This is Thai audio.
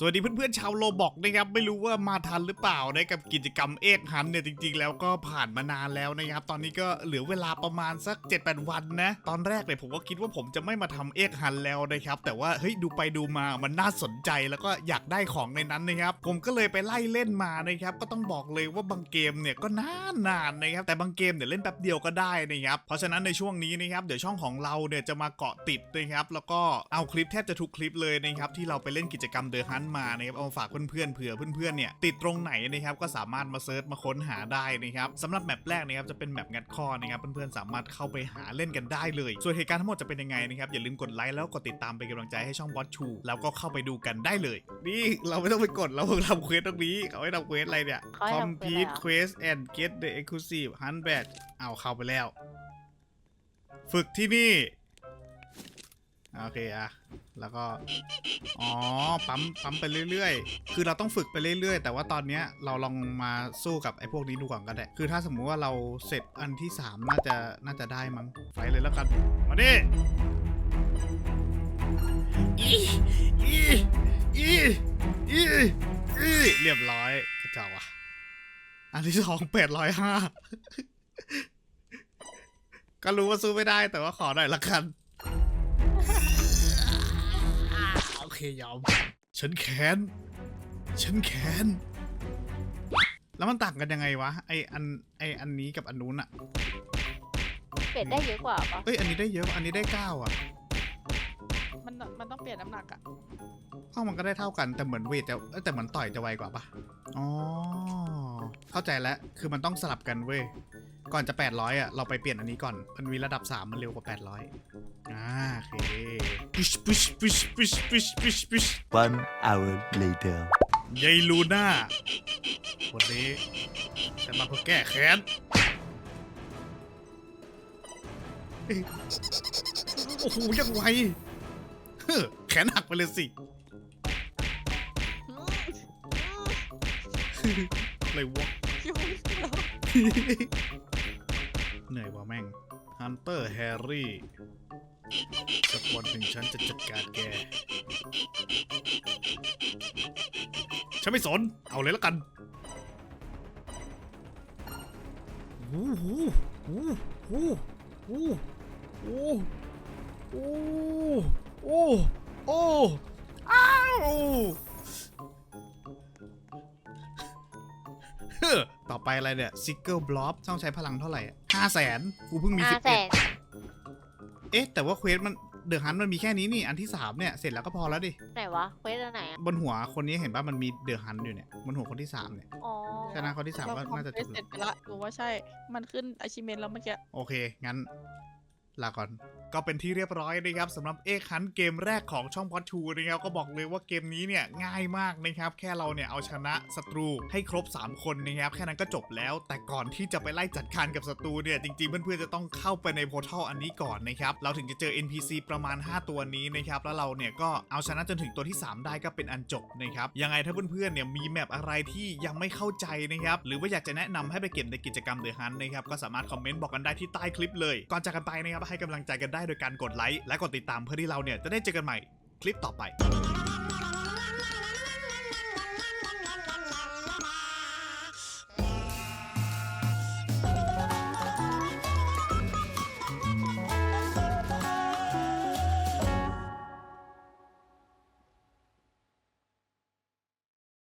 สวัสดีเพื่อนๆชาวโลบอกนะครับไม่รู้ว่ามาทันหรือเปล่านะกับกิจกรรมเอกฮันเนี่ยจริง ๆ แล้วก็ผ่านมานานแล้วนะครับ ตอนนี้ก็เหลือเวลาประมาณสัก 7-8 วันนะ ตอนแรกเนี่ยผมก็คิดว่าผมจะไม่มาทำเอกฮันแล้วนะครับ แต่ว่าเฮ้ยดูไปดูมามันน่าสนใจแล้วก็อยากได้ของในนั้นนะครับ ผมก็เลยไปไล่เล่นมานะครับ ก็ต้องบอกเลยว่าบางเกมเนี่ยก็นานๆนะครับแต่บางเกมเนี่ยเล่นแป๊บเดียวก็ได้นะครับเพราะฉะนั้นในช่วงนี้นะครับเดี๋ยวช่องของเราเนี่ยจะมาเกาะติดนะครับแล้วก็เอาคลิปแทบจะทุกคลิปเลยนะครับที่เราไปเล่นกิจกรรมเดอะฮันมานะครับเอามาฝากเพื่อนๆเผื่อเพื่อนๆเนี่ยติดตรงไหนนะครับก็สามารถมาเซิร์ชมาค้นหาได้นะครับสำหรับแมปแรกนะครับจะเป็นแมปงัดข้อนะครับเพื่อนๆสามารถเข้าไปหาเล่นกันได้เลย ส่วนเหตุการณ์ทั้งหมดจะเป็นยังไงนะครับอย่าลืมกดไลค์แล้วกดติดตามเป็นกำลังใจให้ช่องบอสชูแล้วก็เข้าไปดูกันได้เลย นี่เราไม่ต้องไปกดเราเพิ่งทำเควสตรงนี้เขาให้ทำเควสอะไรเนี่ย เขาให้ทำเควสอะไร complete อะ quest and get the exclusive hunt badge เอาเข้าไปแล้ว ฝึกที่นี่ โอเคอะแล้วก็ อ๋อ ปั๊ม ปั๊มไปเรื่อยๆ คือเราต้องฝึกไปเรื่อยๆ แต่ว่าตอนเนี้ยเราลองมาสู้กับไอ้พวกนี้ดูก่อนก็ได้ คือถ้าสมมุติว่าเราเสร็จอันที่ 3 น่าจะ น่าจะได้มั้งไฟเลยแล้วกัน มาดิอีอีอีอีอีเรียบร้อยกระจอกว่ะอันที่สองแปดร้อยห้าก็รู้ว่าสู้ไม่ได้แต่ว่าขอหน่อยละกัน เคยอมฉันแค้น ฉันแค้น แล้วมันต่างกันยังไงวะ ไออันไออันนี้กับอันนู้นอะเปลี่ยนได้เยอะกว่าปะเอ้ย อันนี้ได้เยอะ อันนี้ได้เก้าอะมันมันต้องเปลี่ยนน้ำหนักอะเอ้ามันก็ได้เท่ากัน แต่เหมือนเวทจะเอ้ยแต่เหมือนต่อยจะไวกว่าปะอ๋อ เข้าใจแล้ว คือมันต้องสลับกันเว้ย ก่อนจะ 800อะเราไปเปลี่ยนอันนี้ก่อน มันมีระดับ 3 มันเร็วกว่า 800 อ่าโอเคปุชปุชปุชปุชปุชปุชปุช One hour later. ยายลูน่าวันนี้ฉันมาเพื่อแก้แค้นเอ้ยโอ้โห ยังไวเฮ้อแขนหักไปเลยสิ อะไรวะ ยุ่งแล้ว เหนื่อยว่ะแม่งฮันเตอร์แฮร์รี่สักวันหนึ่งฉันจะจัดการแก ฉันไม่สน เอาเลยล้วกันโอ้โหโอ้โหโอ้โหโอ้โหโอ้โอ้าวเฮ้อต่อไปอะไรเนี่ยซิกเกิลบล็อบต้องใช้พลังเท่าไหร่ ห้าแสนกูเพิ่งมีห้าสิบแสเอ็ดนเอ๊ะ แต่ว่าเควสมันเดอะฮันมันมีแค่นี้นี่ อันที่3เนี่ย เสร็จแล้วก็พอแล้วดิ ไหนวะเควสอันไหนอะบนหัวคนนี้เห็นป่ะมันมีเดอะฮันอยู่เนี่ย บนหัวคนที่3เนี่ย อ๋อใช่นะคนที่3ก็เราน่าจะทำจเควสบเสร็แล้วจไปละดูว่าใช่ มันขึ้นอาชิเมนแล้วเมื่อกี้ โอเค งั้น ลาก่อนก็เป็นที่เรียบร้อยนะครับสำหรับเอกฮันเกมแรกของช่องพอดชูนะครับก็บอกเลยว่าเกมนี้เนี่ยง่ายมากนะครับแค่เราเนี่ยเอาชนะศัตรูให้ครบ 3 คนนะครับแค่นั้นก็จบแล้ว แต่ก่อนที่จะไปไล่จัดการกับศัตรูเนี่ยจริงๆเพื่อนๆจะต้องเข้าไปในโพร์ทัลอันนี้ก่อนนะครับเราถึงจะเจอ NPC ประมาณ 5 ตัวนี้นะครับแล้วเราเนี่ยก็เอาชนะจนถึงตัวที่ 3 ได้ก็เป็นอันจบนะครับยังไงถ้าเพื่อนๆเนี่ยมีแมปอะไรที่ยังไม่เข้าใจนะครับหรือว่าอยากจะแนะนำให้ไปเก็บในกิจกรรมเดือะฮันนะครับก็สามารถคอมเมนต์บอกกันได้ที่ใต้คลิปเลยก่อนจากกันไปนะครับให้กำลังใจกันได้โดยการกดไลค์และกดติดตามเพื่อที่เราเนี่ยจะได้เจอกันใหม่คลิปต่อไป